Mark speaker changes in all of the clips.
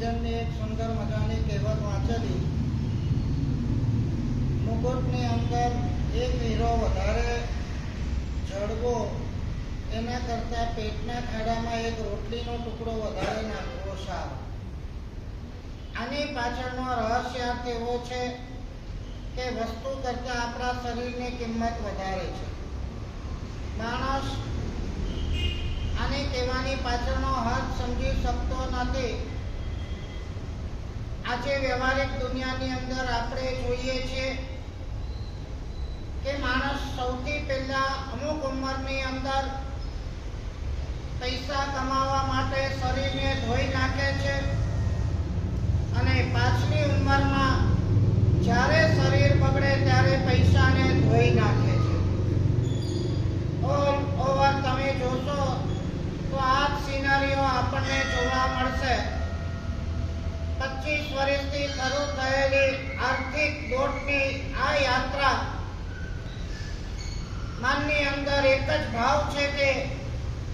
Speaker 1: વિજનની એક સુંદર મજાની કહેવત વાંચેલી. મુકુટની અંદર એક હીરો વધારે જડવો, એના કરતાં પેટના ખાડામાં એક રોટલીનો ટુકડો વધારે નાખવો સારો. આની પાછળનો રહસ્યાર્થ એવો છે કે વસ્તુ કરતાં આપણા શરીરની કિંમત વધારે છે. માણસ આને કહેવાની પાછળનો હાથ સમજી શકતો નથી. આજે વ્યવહારિક દુનિયાની અંદર આપણે જોઈએ છીએ કે માણસ સૌથી પહેલા અમુક ઉંમરની અંદર પૈસા કમાવા માટે શરીરને ધોઈ નાખે છે અને પાછલી ઉંમરમાં જ્યારે શરીર બગડે ત્યારે પૈસાને ધોઈ નાખે છે ઓલ ઓવર તમે જોશો તો આ જ સિનારીઓ આપણને જોવા મળશે પચીસ વર્ષથી શરૂ થયેલી આર્થિક દોડની આ યાત્રા મનની અંદર એક જ ભાવ છે કે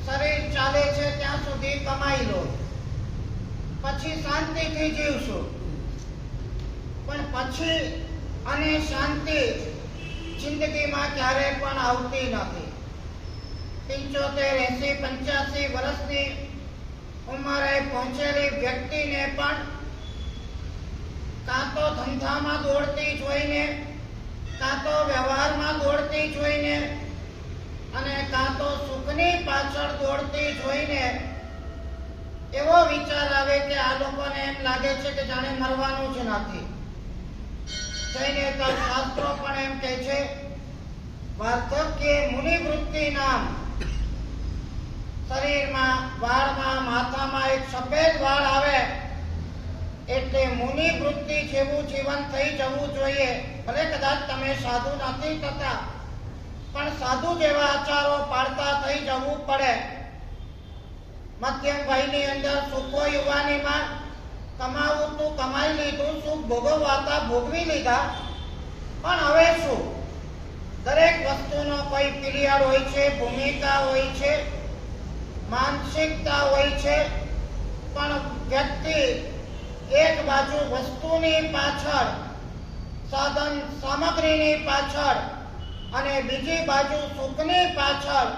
Speaker 1: શરીર ચાલે છે ત્યાં સુધી કમાઈ લો પછી શાંતિથી જીવશું પણ પછી અને શાંતિ જિંદગીમાં ક્યારે પણ આવતી નથી પંચોતેર એસી પંચ્યાસી વર્ષની ઉંમરે પહોંચેલી વ્યક્તિને પણ કાં તો ધંધામાં દોડતી જોઈને કાં તો વ્યવહારમાં દોડતી જોઈને અને કાં તો સુખની પાછળ દોડતી જોઈને એવો વિચાર આવે કે આ લોકોને એમ લાગે છે કે જાણે મરવાનું જ નથી. શાસ્ત્રો પણ એમ કહે છે, વાર્ધક્ય મુનિવૃત્તિ નામ. શરીરમાં, વાળમાં, માથામાં એક સફેદ વાળ આવે, એટલે મુનિ વૃત્તિ જેવું જીવન થઈ જવું જોઈએ. ભલે કદાચ તમે સાધુ નથી થતા, પણ સાધુ જેવા આચારો પાડતા થઈ જવું પડે. મધ્યમ વયની અંદર સુખો યુવાનીમાં કમાવું તું, કમાઈ લીધું, સુખ ભોગવવાતા ભોગવી લીધા. પણ હવે શું? દરેક વસ્તુનો કોઈ પીરિયડ હોય છે, ભૂમિકા હોય છે, માનસિકતા હોય છે, પણ વ્યક્તિ એક બાજુ વસ્તુની પાછળ, સાધન સામગ્રીની પાછળ અને બીજી બાજુ સુખની પાછળ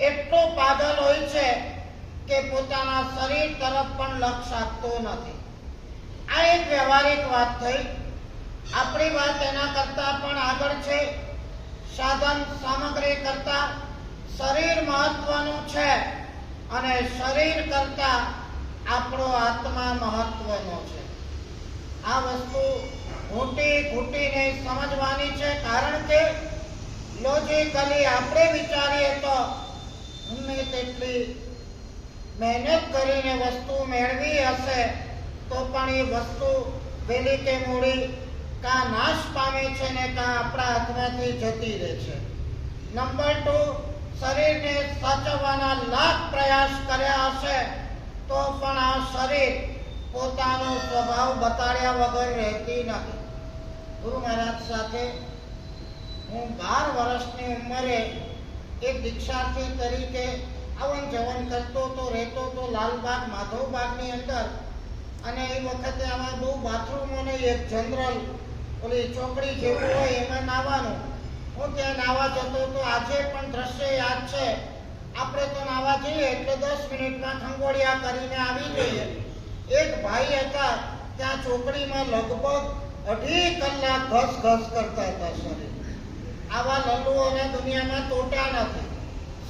Speaker 1: એટલો પાગલ હોય છે કે પોતાના શરીર તરફ પણ લક્ષ્ય આપતો નથી. આ એક વ્યવહારિક વાત થઈ. આપણી વાત એના કરતા પણ આગળ છે. સાધન સામગ્રી કરતા શરીર મહત્વનું છે અને શરીર કરતા આપણો આત્મા મહત્વનો છે. આ વસ્તુ ઘૂંટી ઘૂંટીને સમજવાની છે કારણ કે લોજિકલી આપણે વિચારીએ તો ગમે તેટલી મહેનત કરીને વસ્તુ મેળવી હશે, તો પણ એ વસ્તુ વહેલી કે મૂડી કા નાશ પામે છે ને કા આપણા હાથમાંથી જતી રહે છે. નંબર ટુ શરીરને સાચવવાના લાખ પ્રયાસ કર્યા હશે, તો પણ આ શરીર પોતાનો સ્વભાવ બતાડ્યા વગર રહેતી નથી. ગુરુ મહારાજ સાથે હું બાર વર્ષની ઉંમરે એક દીક્ષાર્થી તરીકે આવન જવન કરતો તો રહેતો તો લાલબાગ, માધવબાગની અંદર. અને એ વખતે આમાં બહુ બાથરૂમ અને એક જનરલ ઓલી ચોકડી જેવું હોય એમાં નાવાનું. હું ત્યાં નાવા જતો તો આજે પણ દ્રશ્ય યાદ છે. આપણે તો નાવા જઈએ એટલે દસ મિનિટમાં ખંગોળિયા કરીને આવી જઈએ. એક ભાઈ હતા, ત્યાં ચોકડીમાં લગભગ અઢી કલાક ઘસ ઘસ કરતા હતા શરીર. આવા લલ્લુઓને દુનિયામાં તોટા નથી.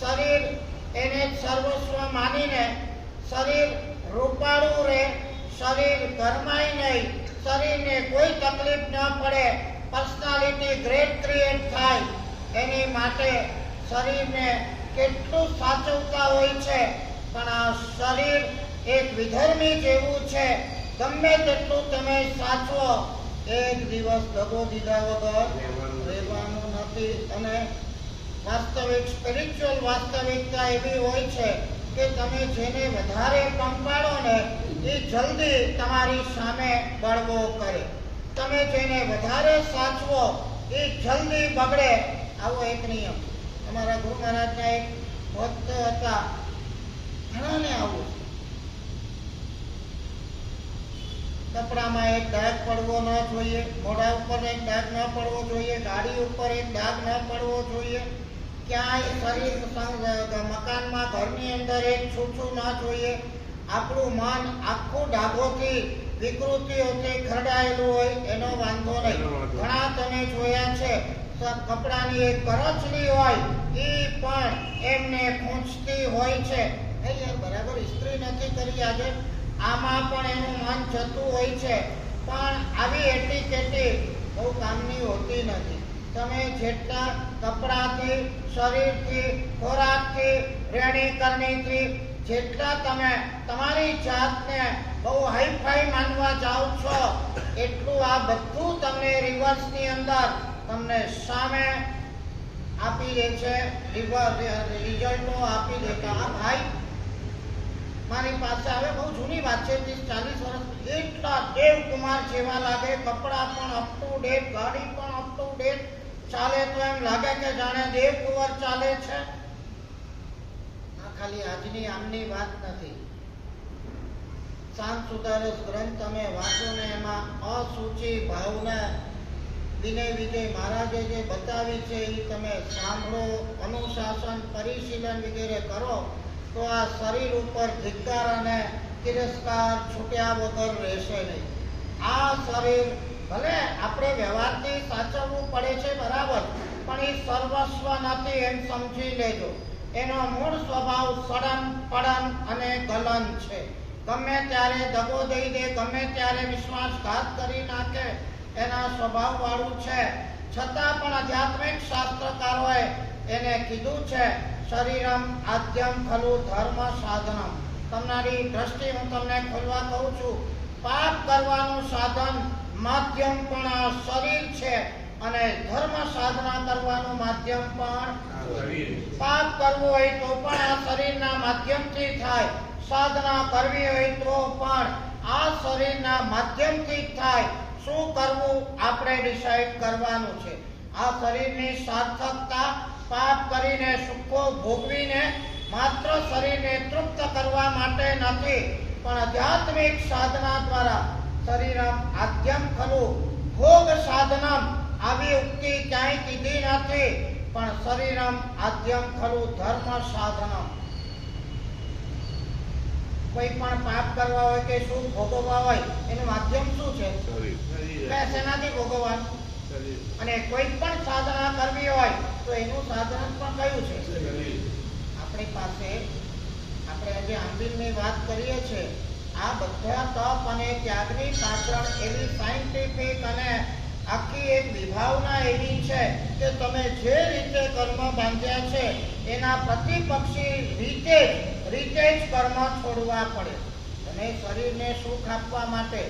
Speaker 1: શરીર એને સર્વસ્વ માનીને શરીર રૂપાળું રહે શરીર ગરમાય નહીં શરીરને કોઈ તકલીફ ન પડે પર્સનાલિટી ગ્રેટ ક્રિએટ થાય. એની માટે શરીરને કેટલું સાચવતા હોય છે પણ આ શરીર એક વિધર્મી જેવું છે. ગમે તેટલું તમે સાચવો એક દિવસ દગો દીધા વગર રહેવાનું નથી. અને વાસ્તવિક સ્પિરિચ્યુઅલ વાસ્તવિકતા એવી હોય છે કે તમે જેને વધારે પંપાડો ને, એ જલ્દી તમારી સામે બળવો કરે. તમે જેને વધારે સાચવો, એ જલ્દી બગડે. આવો એક નિયમ. અમારા ગુરુ મહારાજના એક ભક્ત હતા. ઘણાને આવું. કપડામાં એક ડાઘ પડવો ન જોઈએ મોઢા ઉપર એક ડાઘ ન પડવો જોઈએ, ગાડી ઉપર એક ડાઘ ન પડવો જોઈએ. ક્યાંય શરીર મકાનમાં ઘરની અંદર એક છૂછું ન જોઈએ. આપણું મન આખું ડાઘોથી વિકૃતિઓથી ખરડાયેલું હોય એનો વાંધો નહીં. ઘણા તમે જોયા છે કપડાની એક કરચલી હોય એ પણ એમને ખૂંચતી હોય છે. બરાબર ઇસ્ત્રી નથી કરી આજે. આમાં પણ એનું મન જતું હોય છે. પણ આવી એટીકેટી બહુ કામની હોતી નથી. તમે જેટલા કપડાથી, શરીરથી, ખોરાકથી રહેણી કરણીથી જેટલા તમે તમારી જાતને બહુ હાઈફાઈ માનવા જાઓ છો, એટલું આ બધું તમને રિવર્સની અંદર તમને સામે આપી દે છે રિઝલ્ટો આપી દે છે. આ ભાઈ, મારી પાસે હવે બહુ જૂની વાત છે, ત્રીસ, ચાલીસ વર્ષ, એટલા દેવકુમાર જેવા લાગે, કપડાં પણ અપ ટુ ડેટ ગાડી પણ અપ ટુ ડેટ ચાલે તો એમ લાગે કે જાણે દેવકુંવર ચાલે છે. આ ખાલી આજની આમની વાત નથી. શાંત સુધારસ ગ્રંથ તમે વાંચો ને એમાં અસૂચિ ભાવના વિનય વિજય મહારાજે જે બતાવી છે એ તમે સાંભળો, અનુશાસન, પરિશીલન વગેરે કરો, તો આ શરીર ઉપર ધિક્કાર અને તિરસ્કાર છૂટ્યા વગર રહેશે નહીં. આ શરીર ભલે આપણે વ્યવહારથી સાચવવું પડે છે બરાબર, પણ એ સર્વસ્વ નથી એમ સમજી લેજો. એનો મૂળ સ્વભાવ સડન પડન અને ગલન છે. ગમે ત્યારે દગો દઈ દે, ગમે ત્યારે વિશ્વાસઘાત કરી નાખે, એના સ્વભાવ વાળું છે. છતાં પણ આધ્યાત્મિક શાસ્ત્રકારોએ એને કીધું છે, શરીરમ આદ્યમ ખલુ ધર્મ સાધનમ. તમારી દ્રષ્ટિ હું તમને ખોલવા કહું છું. પાપ કરવાનું સાધન માધ્યમ પણ આ શરીર છે અને ધર્મ સાધના કરવાનું માધ્યમ પણ પાપ કરવું હોય તો પણ આ શરીરના માધ્યમથી થાય. સાધના કરવી હોય તો પણ આ શરીરના માધ્યમથી થાય. શું કરવું આપણે ડિસાઈડ કરવાનું છે. આ શરીરની સાર્થકતા પાપ કરીને સુખો ભોગવીને માત્ર શરીરને તૃપ્ત કરવા માટે નથી પણ આધ્યાત્મિક સાધના દ્વારા શરીરમ આદ્યમ ખલું ભોગ સાધનમ આવી ઉક્તિ ક્યાંય કીધી નથી પણ શરીરમ આદ્યમ ખલું ધર્મ સાધનમ કોઈ પણ પાપ કરવા હોય કે શું ભોગવવા હોય એનું માધ્યમ શું છે
Speaker 2: શરીર
Speaker 1: ભોગવવાનું અને કોઈ પણ સાધના કરવી હોય તો એનું સાધન પણ કયું છે આપણી પાસે આપણે આજે આંબીલની વાત કરીએ છીએ આ બધા તપ અને ત્યાગની પાછળ એવી સાયન્ટિફિક અને આખી એક વિભાવના એવી છે કે તમે જે રીતે કર્મ બાંધ્યા છે, એના પ્રતિપક્ષી રીતે રીતે જ કર્મ છોડવા પડે. તમે શરીરને સુખ આપવા માટે,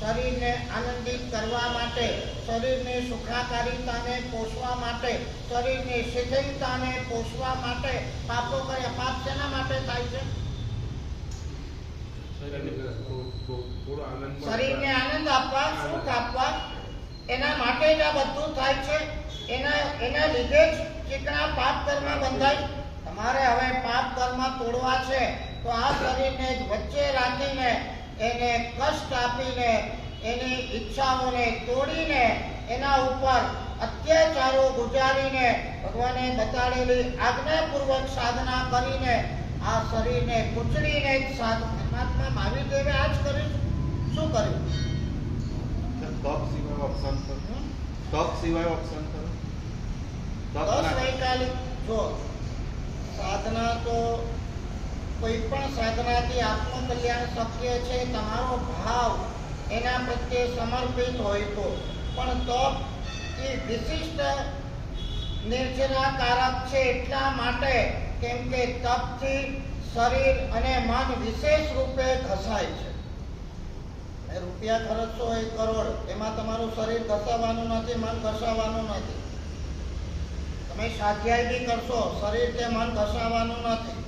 Speaker 1: શરીરને આનંદિત કરવા માટે, શરીરની સુખાકારીતાને પોષવા માટે, શરીરની શિથિલતાને પોષવા માટે, પાપો કર્યા, પાપ શેના માટે થાય છે?
Speaker 2: શરીરને આનંદ
Speaker 1: આપવા, સુખ આપવા, એના માટે જ આ બધું થાય છે. એના એના લીધે જ ચીકણા પાપ કર્મ બંધાય. તમારે હવે પાપ કર્મ તોડવા છે, તો આ શરીરને વચ્ચે રાખીને, એને કષ્ટ આપીને, એની ઈચ્છાઓને તોડીને, એના ઉપર અત્યાચારો ગુજારીને, ભગવાને બતાડેલી આજ્ઞાપૂર્વક સાધના કરીને, આ શરીરને કુચડીને જ સાધ મહાત્મા મહાવીર આ જ કર્યું શું કર્યું
Speaker 3: તપ સિવાય ઓપ્શન કરો. તપ સિવાય ઓપ્શન કરો.
Speaker 1: દસ વૈકાલિક. જો સાધના તો કોઈ પણ સાધનાથી આત્મકલ્યાણ શક્ય છે તમારો ભાવ એના પ્રત્યે સમર્પિત હોય તો. પણ તપ એ વિશિષ્ટ નિર્જનાકારક છે એટલા માટે કેમ કે તપથી શરીર અને મન વિશેષ રૂપે ઘસાય છે. એ રૂપિયા ખર્ચશો એક કરોડ, એમાં તમારું શરીર ઘસાવાનું નથી, મન ઘસાવાનું નથી. તમે સ્વાધ્યાય બી કરશો, શરીર કે મન ઘસાવાનું નથી.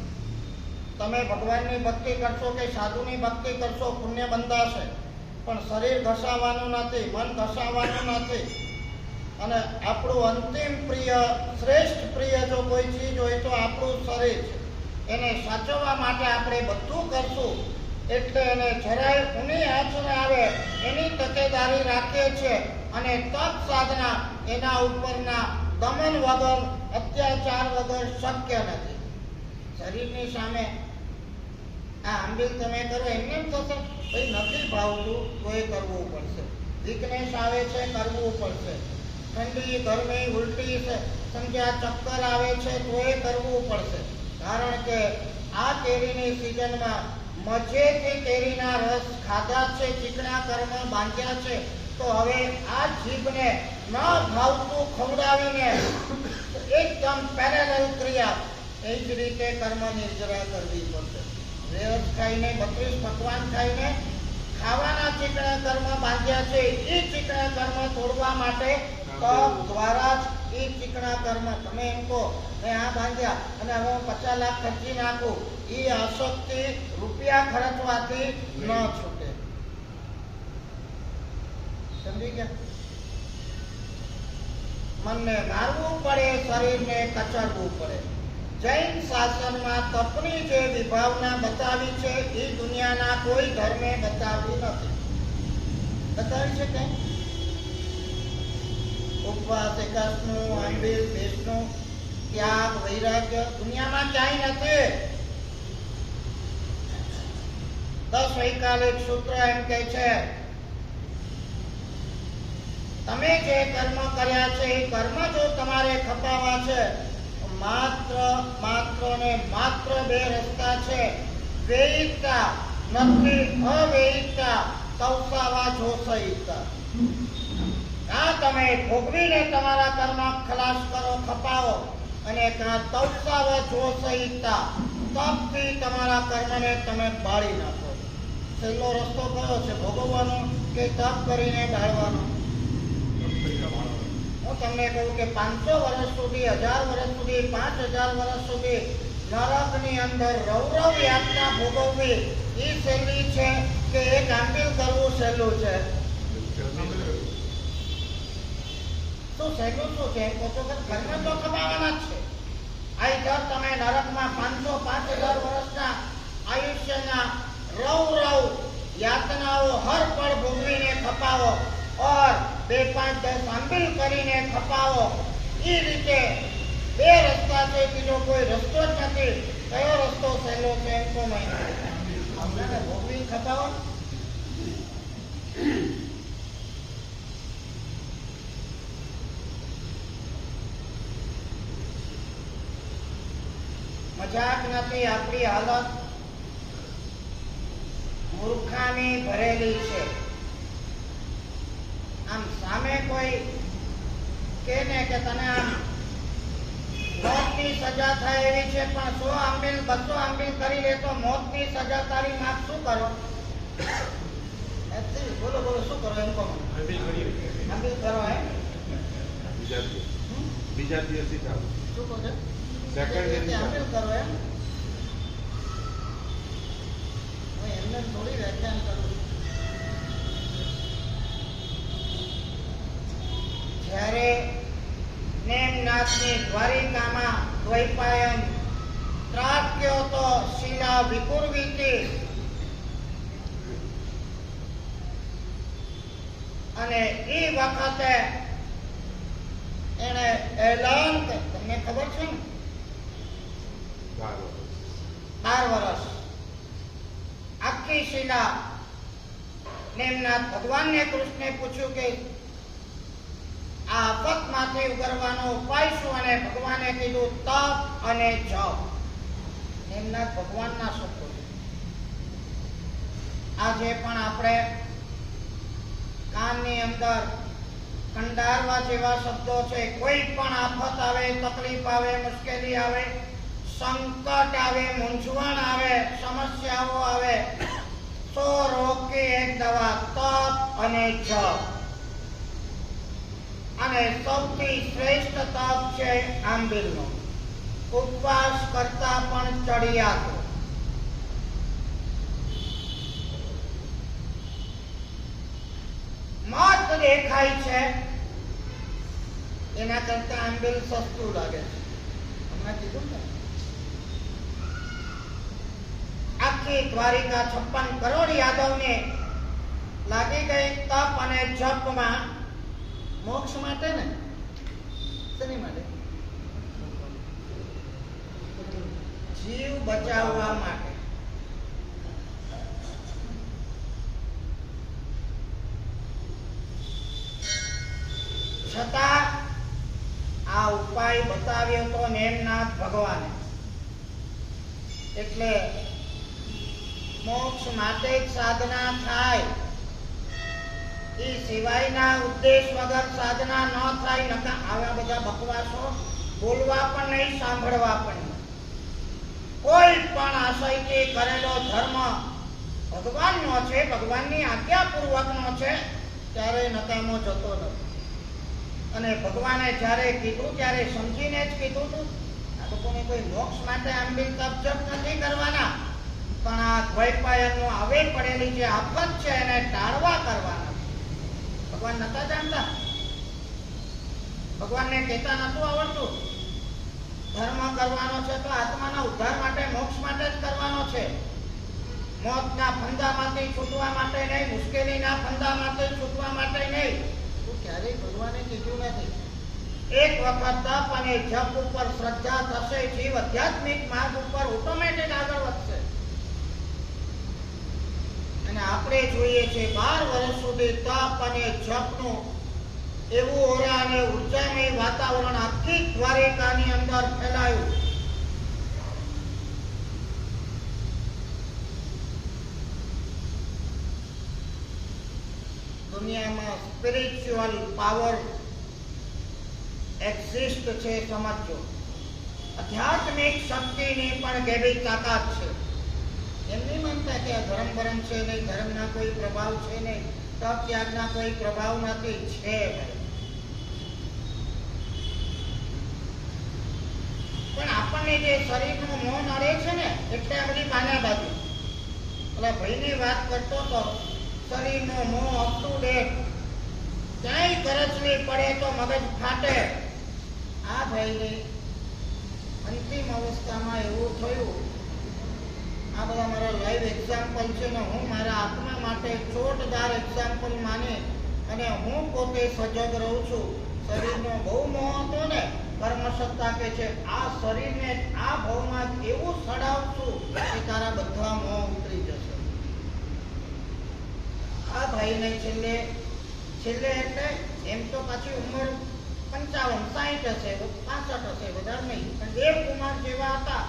Speaker 1: તમે ભગવાનની ભક્તિ કરશો કે સાધુની ભક્તિ કરશો, પુણ્ય બંધાશે. પણ શરીર ઘસાવાનું નથી, મન ઘસાવાનું નથી. અને આપણું અંતિમ પ્રિય, શ્રેષ્ઠ પ્રિય જો કોઈ ચીજ હોય તો આપણું શરીર છે. એને સાચવવા માટે આપણે બધું કરશું. એટલે એને જરાય ઊની આંચ આવે, એની તકેદારી રાખીએ છે અને તપ સાધના એના ઉપરના દમન વગર, અત્યાચાર વગર શક્ય નથી. શરીરની સામે આ આંબીલ તમે કરો, એમને એમ થશે, ભાઈ, નથી ભાવતું, તો એ કરવું પડશે. વીકનેસ આવે છે, કરવું પડશે. ઠંડી, ગરમી, ઉલટી છે, સમજ્યા, ચક્કર આવે છે, તો એ કરવું પડશે. કારણ કે આ કેરીની સિઝનમાં મજેથી કેરીના રસ ખાધા છે, ચીકણા કર્મ બાંધ્યા છે, તો હવે આ જીભને ન ભાવતું ખવડાવીને એકદમ પેરેલલ ક્રિયા એ જ રીતે કર્મ નિર્જરા કરવી પડશે. રેવસ ખાઈને, બત્રીસ પકવાન ખાઈને ખાવાના ચીકણા કર્મ બાંધ્યા છે, એ ચીકણા કર્મ તોડવા માટે મનને મારવું પડે, શરીરને કચડવું પડે. જૈન શાસનમાં તપની જે વિભાવના બતાવી છે, એ દુનિયાના કોઈ ધર્મે બતાવી નથી. બતાવી છે ઉપવાસ એકાદનું આંબીલ ભેસનું ત્યાગ, વૈરાગ્ય દુનિયામાં ક્યાંય નથી. દસ વૈકાલિક સૂત્ર એમ કે છે, તમે જે કર્મ કર્યા છે, એ કર્મ જો તમારે ખપાવા છે માત્ર માત્ર ને માત્ર બે રસ્તા છે. વેયિકતા નથી અવેયિકતા તવસાવા જોસહિતા કાં તમે ભોગવીને તમારા કર્મ ખલાસ કરો, ખપાવો અને કાં તવસાવ જોસહિતા તપથી તમારા કર્મને તમે બાળી નાખો. છેલ્લો રસ્તો કયો છે? ભોગવવાનો કે તપ કરીને બાળવાનો હું તમને કહું કે પાંચસો વર્ષ સુધી, હજાર વર્ષ સુધી, પાંચ હજાર વર્ષ સુધી નરકની અંદર રૌરવ યાતના ભોગવવી એ સહેલી છે કે એક આંબીલ કરવું સહેલું છે? સહેલું તો દર તમે નરકમાં પાંચ હજાર વર્ષના આયુષ્યના રૌરવ યાતનાઓ હર પળ ભોગવીને ખપાવો ઓર બે પાંચ દસ કરીને ખપાવો. એ રીતે બે રસ્તા છે બીજો કોઈ રસ્તો જ નથી. કયો રસ્તો સહેલો છે એમ તો નહીં. ખપાવો. મજાક નથી આપણી હાલત મૂર્ખામી ભરેલી છે. આમ સામે કોઈ કે ને કે તને આમ મોતની સજા થાય એવી છે પણ સો આંબીલ બસો આંબીલ કરી લે તો મોતની સજા તારી માફ શું કરો? બોલો બોલો શું કરો એમ કહો. આંબીલ કરો એમ?
Speaker 2: બીજા દિવસ.
Speaker 1: હમ?
Speaker 2: બીજા દિવસથી ચાલુ
Speaker 1: શું કહો છો? એમ. એમને થોડી વ્યાખ્યાન કરું. જ્યારે નેમનાથની દ્વારિકામાં દ્વૈપાયન ત્રાટક્યો તો શિલા વિકુર્વિતી અને એ વખતે એને એલાન તમને ખબર છે ને?
Speaker 2: બાર વર્ષ
Speaker 1: આખી શિલા. નેમનાથ ભગવાનને કૃષ્ણે પૂછ્યું કે, આ આફતમાંથી ઉગરવાનો ઉપાય શું? અને ભગવાને કીધું, તપ અને જપ. એમના ભગવાનના શબ્દો. આજે પણ આપણે કાનની અંદર કંડારવા જેવા શબ્દો છે. કોઈ પણ આફત આવે, તકલીફ આવે, મુશ્કેલી આવે સંકટ આવે, મૂંઝવણ આવે, સમસ્યાઓ આવે, તો રોગ કે એક દવા, તપ અને જપ. અને સૌથી શ્રેષ્ઠ તપ છે આંબીલનો. ઉપવાસ કરતા પણ ચડિયાતો. મત દેખાય છે. એના કરતા આંબીલ સસ્તું લાગે છે. હમણાં કીધું ને? આખી દ્વારિકા છપ્પન કરોડ યાદવને લાગી ગઈ તપ અને જપમાં મોક્ષ માટે ને? શેની માટે? જીવ બચાવવા માટે. છતાં આ ઉપાય બતાવ્યો તો નેમનાથ ભગવાને. એટલે મોક્ષ માટે સાધના થાય. એ સિવાયના ઉદ્દેશ વગર સાધના ન થાય. નકા આવા બધા બકવાસો બોલવા પણ નહીં, સાંભળવા પણ કોઈ પણ આશયથી કરેલો ધર્મ ભગવાનનો છે, ભગવાનની આજ્ઞાપૂર્વકનો છે ત્યારે નકામો જતો નથી. અને ભગવાને જ્યારે કીધું, ત્યારે સમજીને જ કીધું હતું આ લોકોને કોઈ મોક્ષ માટે આંબી તપજપ નથી કરવાના. પણ આ દ્વૈપાયનનું આવે પડેલી જે આફત છે એને ટાળવા કરવાના. ભગવાન નતા જાણતા? ભગવાનને કહેતા નતું આવડતું? ધર્મ કરવાનો છે તો આત્માના ઉદ્ધાર માટે, મોક્ષ માટે જ કરવાનો છે. મોતના ફંદામાંથી છૂટવા માટે નહીં, મુશ્કેલીના ફંદામાંથી છૂટવા માટે નહીં. તું ક્યારેય ભગવાને કીધું નથી. એક વખત તપ અને જપ ઉપર શ્રદ્ધા થશે, જીવ આધ્યાત્મિક માર્ગ ઉપર ઓટોમેટિક આગળ વધશે. અને આપણે જોઈએ છે બાર વર્ષ સુધી તપ અને જપનું એવું ઓરા અને ઉર્જામય વાતાવરણ આખી દ્વારિકાની અંદર ફેલાયું. દુનિયામાં સ્પિરિચ્યુઅલ પાવર એક્ઝિસ્ટ છે સમજો આધ્યાત્મિક શક્તિની પણ ગેડી તાકાત છે. આ છે નહીં, ધર્મના કોઈ પ્રભાવ છે નહીં તપ ત્યાગના કોઈ પ્રભાવ નથી છે પણ આપણને જે શરીરનું મોહ નડે છે ને, એટલે બધી પાના બાજુ. ઓલા ભાઈની વાત કરતો તો શરીરનો મોહ અપ ટુ ડેટ ક્યાંય કરચલી પડે તો મગજ ફાટે. આ ભાઈની અંતિમ અવસ્થામાં એવું થયું. આ બધા મારા લાઈવ એક્ઝામ્પલ છે ને હું મારા આત્મા માટે ચોટદાર એક્ઝામ્પલ માની અને હું પોતે સજગ રહું છું. શરીરનો બહુ મોહ હતો ને કર્મસત્તા કે છે. આ શરીરને આ ભાવમાં એવું સડાવશું કે તારા બધા મોહ ઉતરી જશે. આ ભાઈને છેલ્લે છેલ્લે એટલે એમ તો પાછી ઉંમર પંચાવન સાહીઠ હશે, પાસઠ હશે, વધારે નહીં. પણ એ કુમાર જેવા હતા.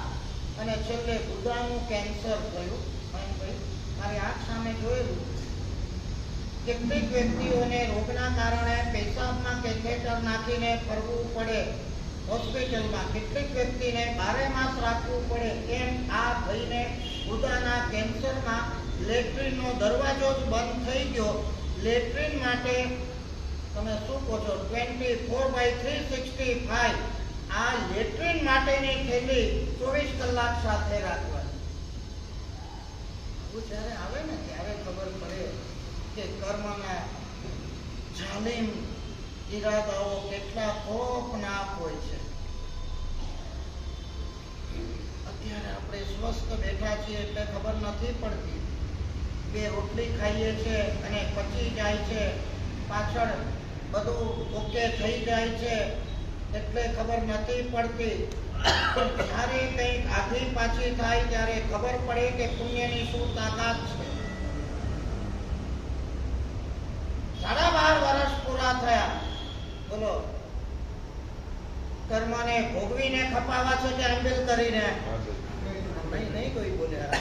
Speaker 1: અને છેલ્લે ગુદાનું કેન્સર થયું. અને ભાઈ, મારી આંખ સામે જોયેલું કેટલીક વ્યક્તિઓને રોગના કારણે પેશાબમાં કેથેટર નાખીને ફરવું પડે, હોસ્પિટલમાં કેટલીક વ્યક્તિને બારે માસ રાખવું પડે એમ આ ભાઈને ગુદાના કેન્સરમાં લેટ્રિનનો દરવાજો જ બંધ થઈ ગયો. લેટ્રિન માટે તમે શું કહો છો? Twenty four by three sixty five આ લેટ્રિન માટેની થેલી ચોવીસ કલાક સાથે રાખવાની. આવું જ્યારે આવે ને, ત્યારે ખબર પડે કે કર્મના જાલિમ ઈરાદાઓ કેટલા ખોફનાક હોય છે. અત્યારે આપણે સ્વસ્થ બેઠા છીએ એટલે ખબર નથી પડતી બે રોટલી ખાઈએ છીએ અને પચી જાય છે, પાછળ બધું ઓકે થઈ જાય છે એટલે ખબર નથી પડતી. જ્યારે કંઈક આધી પાછી થાય, ત્યારે ખબર પડે કે પુણ્યની શું તાકાત છે. સાડા બાર વર્ષ પૂરા થયા. બોલો. કર્મને ભોગવીને ખપાવા છે કે આંબેલ કરીને? નહીં નહીં કોઈ બોલ્યા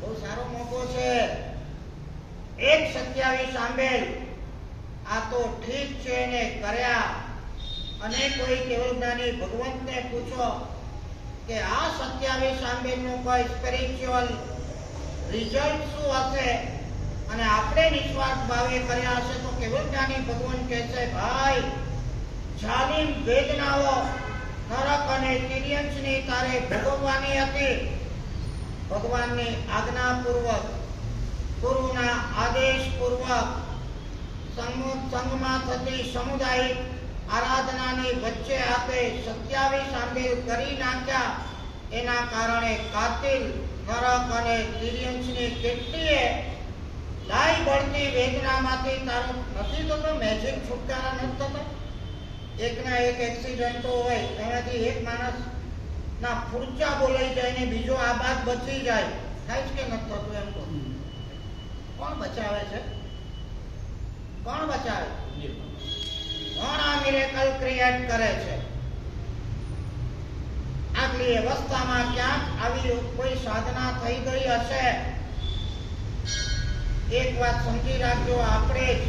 Speaker 1: બહુ સારો મોકો છે. એક સત્યાવીસ આંબેલ આ તો ઠીક છે ને કર્યા. અને કોઈ કેવળ જ્ઞાની ભગવંતને પૂછો કે આ સત્યાવીસ આંબેલનું કોઈ સ્પિરિચ્યુઅલ રિઝલ્ટ શું હશે? અને આપણે નિસ્વાર્થ ભાવે કર્યા હશે તો કેવળ જ્ઞાની ભગવાન કહેશે, ભાઈ, જાલિમ વેદનાઓ નરક અને તિર્યંશની તારે ભોગવવાની હતી. ભગવાનની આજ્ઞા પૂર્વક ગુરુના આદેશપૂર્વક સંગ- સંગમાં થતી સામુદાયિક આરાધનાની વચ્ચે આપે સત્યાવીસ આંબેલ કરી નાખ્યા. એના કારણે કાતિલ નરક અને તિર્યંશની કેટલીય લાઈ બળતી વેદનામાંથી તારો નથી થતો? મેજિક છુટકારા નથી થતો? એકના એક એક્સિડન્ટો હોય એનાથી એક માણસ ના ફૂરચા બોલાઈ જાય ને બીજો આ બાદ બચી જાય. થાય છે કે નથી થતું એમ કોણ બચાવે છે? કોણ બચાવે? આ મિરેકલ ક્રિએટ કરે છે. આગલી અવસ્થામાં ક્યાંક આવી કોઈ સાધના થઈ ગઈ હશે? એક વાત સમજી રાખજો, આપણે જ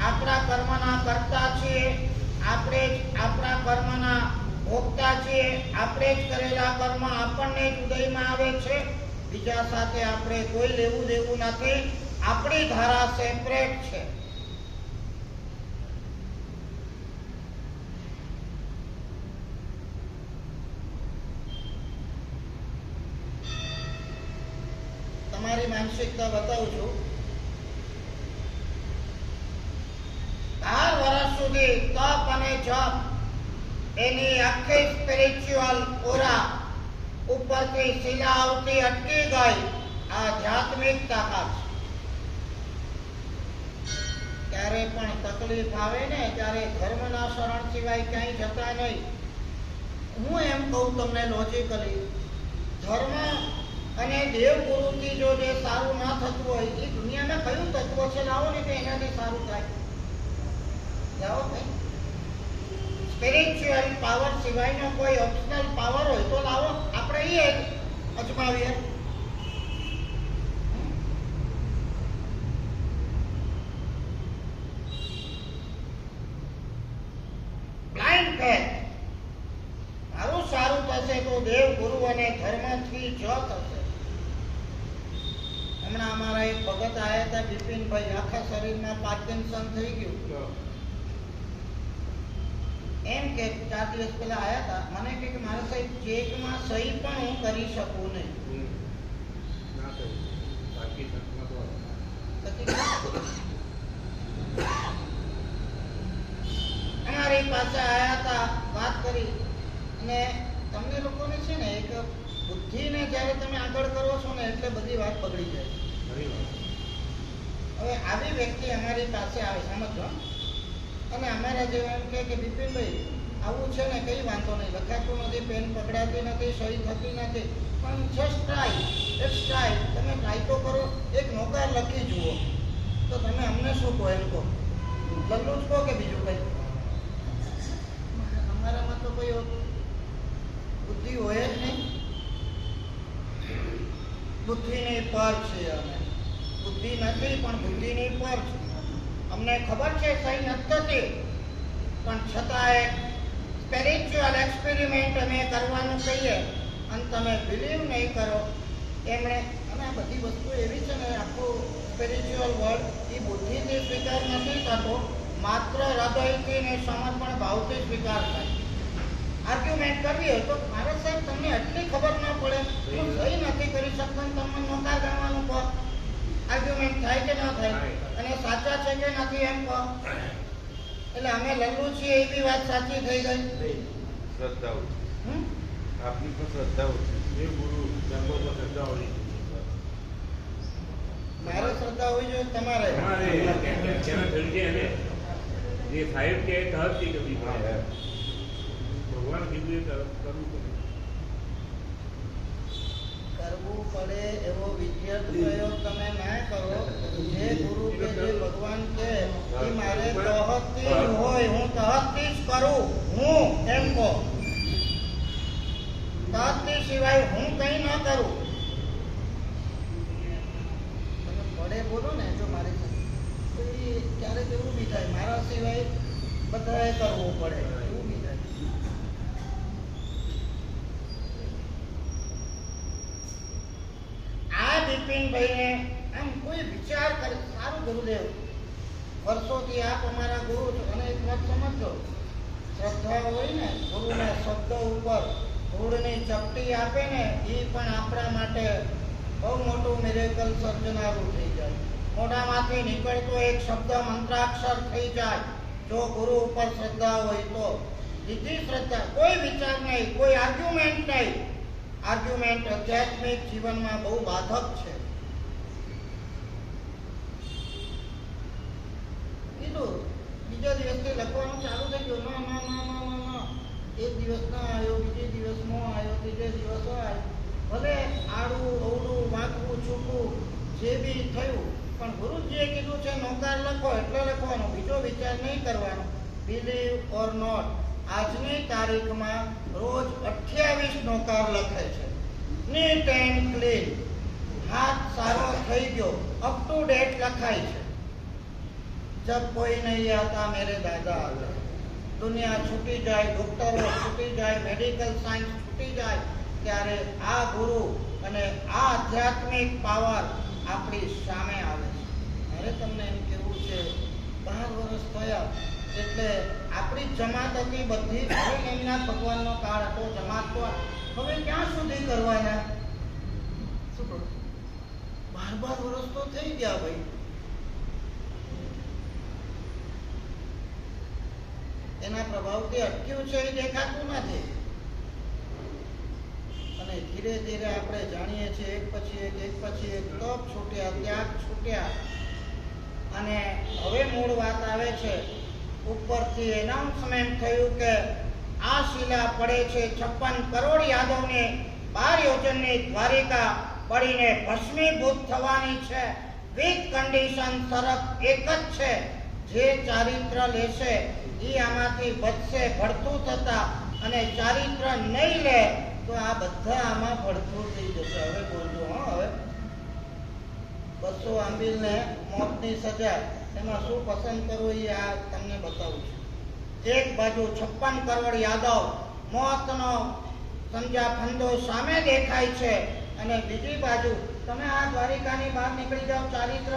Speaker 1: આપણા કર્મના કરતા છીએ, આપણે જ આપણા કર્મના ભોગતા છીએ, આપણે જ કરેલા કર્મ આપણને જ ઉદયમાં આવે છે. બીજા સાથે આપણે કોઈ લેવું દેવું નથી. આપણી ધારા સેપરેટ છે તમારી માનસિકતા બતાવું છું બાર વર્ષ સુધી તપ અને જપ એની આખી સ્પિરિચ્યુઅલ ઓરા ઉપરથી શિલા આવતી અટકી ગઈ આધ્યાત્મિક તાકાત ક્યારે પણ તકલીફ આવે ને ત્યારે ધર્મના શરણ સિવાય ક્યાંય જતા નહીં હું એમ કહું તમને લોજિકલી ધર્મ અને દેવગુરુથી જો જે સારું ના થતું હોય, એ દુનિયામાં કયું તત્વ છે લાવો ને કે એનાથી સારું થાય. લાવો ભાઈ. સ્પિરિચ્યુઅલ પાવર સિવાયનો કોઈ ઓપ્શનલ પાવર હોય તો લાવો. આપણે એ અજમાવીએ બ્લાઇન્ડ ફેથ મારું સારું થશે તો દેવ ગુરુ અને ધર્મથી જ થશે હમણાં અમારા એક ભગત આયા હતા બિપિનભાઈ આખા શરીરમાં પાર્કિન્સન થઈ ગયું. એમ કે ચાર દિવસ પહેલા આયા હતા મને કે કે મારા સાહેબ ચેકમાં સહી પણ હું કરી શકું નહીં.
Speaker 2: ના બાકી
Speaker 1: અમારી પાસે આયા હતા વાત કરી. અને તમને લોકોને છે ને એક બુદ્ધિને જ્યારે તમે આગળ કરો છો ને એટલે બધી વાત બગડી જાય. હવે આવી વ્યક્તિ અમારી પાસે આવે સમજો અને અમારા જેવા એમ કે બિપિનભાઈ આવું છે ને કઈ વાંધો નહીં. લખાતું નથી પેન પકડાતી નથી, સહી થતી નથી. પણ જસ્ટ ટ્રાય ઇટ્સ ટ્રાય તમે ટ્રાય તો કરો, એક નોકાર લખી જુઓ. તો તમે અમને શું કહો એમ કહો? લલ્લુ જ કહો કે બીજું કંઈ? અમારામાં તો કોઈ બુદ્ધિ હોય જ નહીં. બુદ્ધિની પર છે અમે. બુદ્ધિ નથી, પણ બુદ્ધિની પર છે. અમને ખબર છે, સહી નથી થતી. પણ છતાંય સ્પિરિચ્યુઅલ એક્સપેરિમેન્ટ અમે કરવાનું કહીએ, અને તમે બિલીવ નહીં કરો, એમણે, અને આ બધી વસ્તુ એવી છે ને, આખું સ્પિરિચ્યુઅલ વર્લ્ડ એ બુદ્ધિથી સ્વીકાર નથી થતો, માત્ર હૃદયથી ને સમર્પણ ભાવથી સ્વીકાર થાય. આર્ગ્યુમેન્ટ કરવી હોય તો મારે સાહેબ તમને એટલી ખબર ન પડે, હું સહી નથી કરી શકતો તમને નોકાર ગણવાનું કહો. આર્ગ્યુમેન્ટ થાય કે ન થાય? અને સાચા છે કે નથી એમ કહો? એટલે અમે લલ્લુ છીએ એવી વાત સાચી થઈ ગઈ.
Speaker 2: શ્રદ્ધા ઓછી
Speaker 1: હમ?
Speaker 2: આપની પણ શ્રદ્ધા ઓછી
Speaker 3: એ ગુરુ જન્મ તો શ્રદ્ધા હોવી
Speaker 1: મારે શ્રદ્ધા હોવી જોઈએ તમારે?
Speaker 4: તમારે જેના ધરજે એને જે સાહેબ કે
Speaker 2: હા,
Speaker 4: પડે ભગવાન કીધું એ તરફ કરવું
Speaker 1: કરવું પડે એવો વિદ્યાર્થ પ્રયોગ તમે ના કરો. જે ગુરુ કે જે ભગવાન કે, એ મારે તહતથી જ હોય, હું તહતથી જ કરું, હું એમ કહો. તહતથી સિવાય હું કંઈ ન કરું. તમે પડે બોલો ને જો મારી તો એ ક્યારેક એવું બી થાય. મારા સિવાય બધાએ કરવું પડે એવું બી થાય આ બિપિનભાઈને આમ કોઈ વિચાર કરે સારું ગુરુદેવ વર્ષોથી આપ અમારા ગુરુ છો અને એક વાત સમજો શ્રદ્ધા હોય ને ગુરુના શબ્દો ઉપર ધૂળની ચપટી આપે ને, એ પણ આપણા માટે બહુ મોટું મિરેકલ સર્જનારું થઈ જાય. મોઢામાંથી નીકળતો એક શબ્દ મંત્રાક્ષર થઈ જાય. જો ગુરુ ઉપર શ્રદ્ધા હોય તો. સીધી શ્રદ્ધા, કોઈ વિચાર નહીં, કોઈ આર્ગ્યુમેન્ટ નહીં. આર્ગ્યુમેન્ટ આધ્યાત્મિક જીવનમાં બહુ બાધક છે. કીધું? બીજા દિવસથી લખવાનું ચાલુ થઈ ગયું. ના ના ના ના ના ના એક દિવસ ના આવ્યો, બીજે દિવસ નો આવ્યો, ત્રીજે દિવસ આવ્યો. ભલે આડું અવડું વાંકવું છૂકવું જે બી થયું, પણ ગુરુજીએ કીધું છે, નોકાર લખો એટલે લખવાનો. બીજો વિચાર નહીં કરવાનો. બિલીવ ઓર નોટ આજની તારીખમાં રોજ અઠ્યાવીસ નોકાર લખે છે. નીટ એન્ડ ક્લીન હાથ સારો થઈ ગયો. અપ ટુ ડેટ લખાય છે. જબ કોઈ નહીં આતા મેરે દાદા આતે દુનિયા છૂટી જાય ડોક્ટરો છૂટી જાય મેડિકલ સાયન્સ છૂટી જાય ત્યારે આ ગુરુ અને આ આધ્યાત્મિક પાવર આપણી સામે આવે છે. મારે તમને એમ કેવું છે બાર વર્ષ થયા એટલે આપણી જમાત હતી બધી હવે એમના ભગવાનનો કાળ હતો જમાત તો હવે ક્યાં સુધી કરવાના? શું? બાર બાર વર્ષ તો થઈ ગયા ભાઈ. એના પ્રભાવથી અટક્યું છે એ દેખાતું નથી. અને ધીરે ધીરે આપણે જાણીએ છીએ એક પછી એક એક પછી એક તપ છૂટ્યા ત્યાગ છૂટ્યા. અને હવે મૂળ વાત આવે છે, ઉપરથી એનાઉન્સમેન્ટ થયું કે આ શિલા પડે છે છપ્પન કરોડ યાદવને બાર યોજનની દ્વારિકા પડીને ભસ્મીભૂત થવાની છે. વિથ કન્ડિશન શરત એક જ છે. જે ચારિત્ર લેશે એ આમાંથી બચશે ભળતું થતા અને ચારિત્ર નહીં લે, તો આ બધા આમાં ભળતું થઈ જશે. હવે બોલજો, હા, હવે. બસો આંબીલને મોતની સજા, એમાં શું પસંદ કરવું એ આ તમને બતાવું છું. એક બાજુ છપ્પન કરોડ યાદવ મોતનો સંજા ફંદો સામે દેખાય છે અને બીજી બાજુ તમે આ દ્વારિકાની બહાર નીકળી જાઓ, ચારિત્ર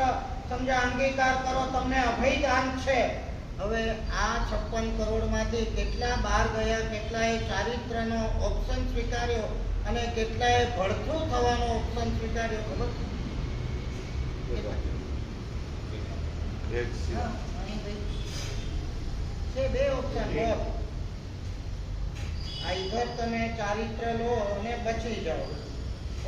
Speaker 1: સમજા અંગીકાર કરો તમને અભયદાન છે. હવે આ છપ્પન કરોડમાંથી કેટલા બહાર ગયા કેટલાએ ચારિત્રનો ઓપ્શન સ્વીકાર્યો અને કેટલાએ ભડથું થવાનો ઓપ્શન સ્વીકાર્યો ખબર? છે? બે ઓપ્શન બોલ. આઈધર તમે ચારિત્ર લો અને બચી જાઓ.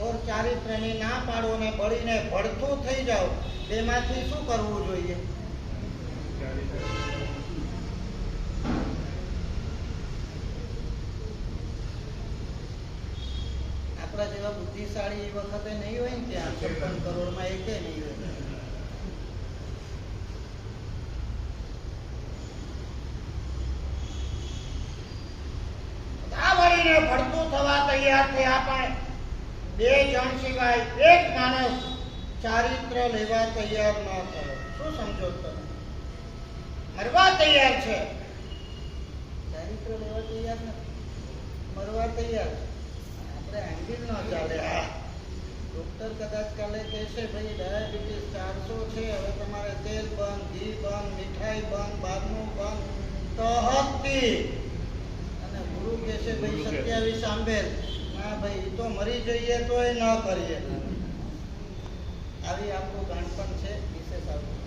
Speaker 1: ઓર ચારિત્રને ના પાડો ને બળીને ભડથું થઈ જાઓ, તેમાંથી શું કરવું જોઈએ? આપણા જેવા બુદ્ધિશાળી એ વખતે નહીં હોય ને ત્યાં, છપ્પન કરોડમાં એકે નહીં હોય. ભડકું થવા તૈયાર થયા પણ બે જણ સિવાય એક માણસ ચારિત્ર લેવા તૈયાર ન થયો. શું સમજો તમે મરવા તૈયાર છે. ચારિત્ર લેવા તૈયાર નથી. મરવા તૈયાર આપણે આંગીલ ન ચાલે. આ ડોક્ટર કદાચ કાલે કહેશે ભાઈ ડાયાબિટીસ ચારસો છે હવે તમારે તેલ બંધ ઘી બંધ મીઠાઈ બંધ બહારનું બંધ. તો હતી. અને ગુરુ કહેશે ભાઈ સત્યાવીસ આંબેલ. ના ભાઈ તો મરી જઈએ તોય ન કરીએ આવી આપણું ગાંઠપણ છે વિશેષ આપણું.